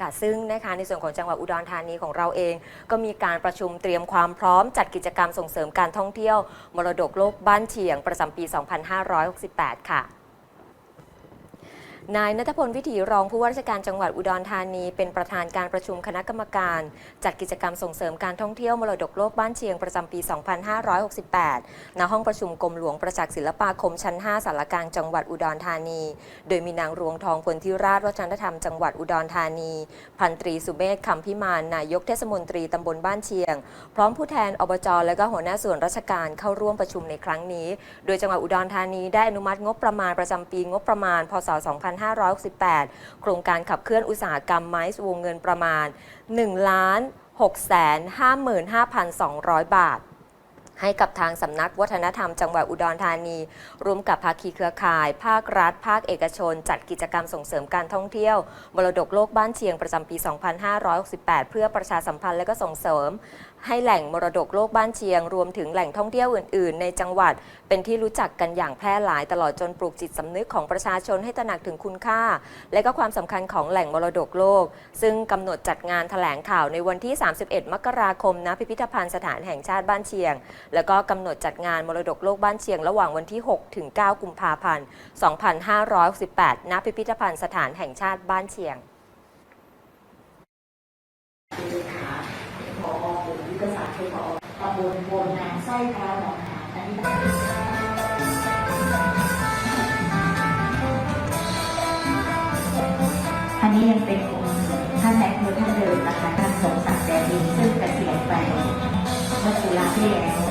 ค่ะ ซึ่งนะคะในส่วนของจังหวัดอุดรธานีของเราเอง ก็มีการประชุมเตรียมความพร้อมจัดกิจกรรมส่งเสริมการท่องเที่ยว มรดกโลกบ้านเฉียงประจำปี 2568 ค่ะ นายนัทพลวิถีรองผู้ว่าราชการจังหวัดอุดรธานี เป็นประธานการประชุมคณะกรรมการ จัดกิจกรรมส่งเสริมการท่องเที่ยวมรดกโลกบ้านเชียงประจำปี 2568 ณ ห้องประชุมกรมหลวงประจักษ์ศิลปาคมชั้น 5สารกลางจังหวัดอุดรธานี โดยมีนางรวงทองพลธิราชวัฒนธรรมจังหวัดอุดรธานี พันตรีสุเมธคำพิมานนายกเทศมนตรีตำบลบ้านเชียง พร้อมผู้แทนอบจและก็หัวหน้าส่วนราชการเข้าร่วมประชุมในครั้งนี้ โดยจังหวัดอุดรธานีได้อนุมัติงบประมาณประจำปีงบประมาณ พศ 2 5 2568 โครงการขับเคลื่อนอุตสาหกรรมไม้วงเงินประมาณ 1 ล้าน6 5 5 2 0 0 บาท ให้กับทางสำนักวัฒนธรรมจังหวัดอุดรธานีร่วมกับภาคีเครือข่าย ภาครัฐ ภาคเอกชน จัดกิจกรรมส่งเสริมการท่องเที่ยวมรดกโลกบ้านเชียงประจำปี 2568 เพื่อประชาสัมพันธ์และก็ส่งเสริม ให้แหล่งมรดกโลกบ้านเชียง รวมถึงแหล่งท่องเที่ยวอื่น ๆ ในจังหวัด เป็นที่รู้จักกันอย่างแพร่หลาย ตลอดจนปลูกจิตสำนึกของประชาชนให้ตระหนักถึงคุณค่า และก็ความสำคัญของแหล่งมรดกโลก ซึ่งกำหนดจัดงานแถลงข่าวในวันที่ 31 มกราคมณพิพิธภัณฑ์สถานแห่งชาติบ้านเชียงแล้วก็กำหนดจัดงานมรดกโลกบ้านเชียงระหว่างวันที่ 6 ถึง 9 กุมภาพันธ์ 2568ณ พิพิธภัณฑ์สถานแห่งชาติบ้านเชียงผอหรือยุทธศาสตร์คือผอตำบลโพนนางไส้เท้าหนองหานอันนี้ันนี้ยังเป็นองค์ท่านแม่ครูท่านเดิมนะคะท่านสมศักดิ์แดนดินซึ่งเกษียณไปเมื่อตุลาที่แล้ว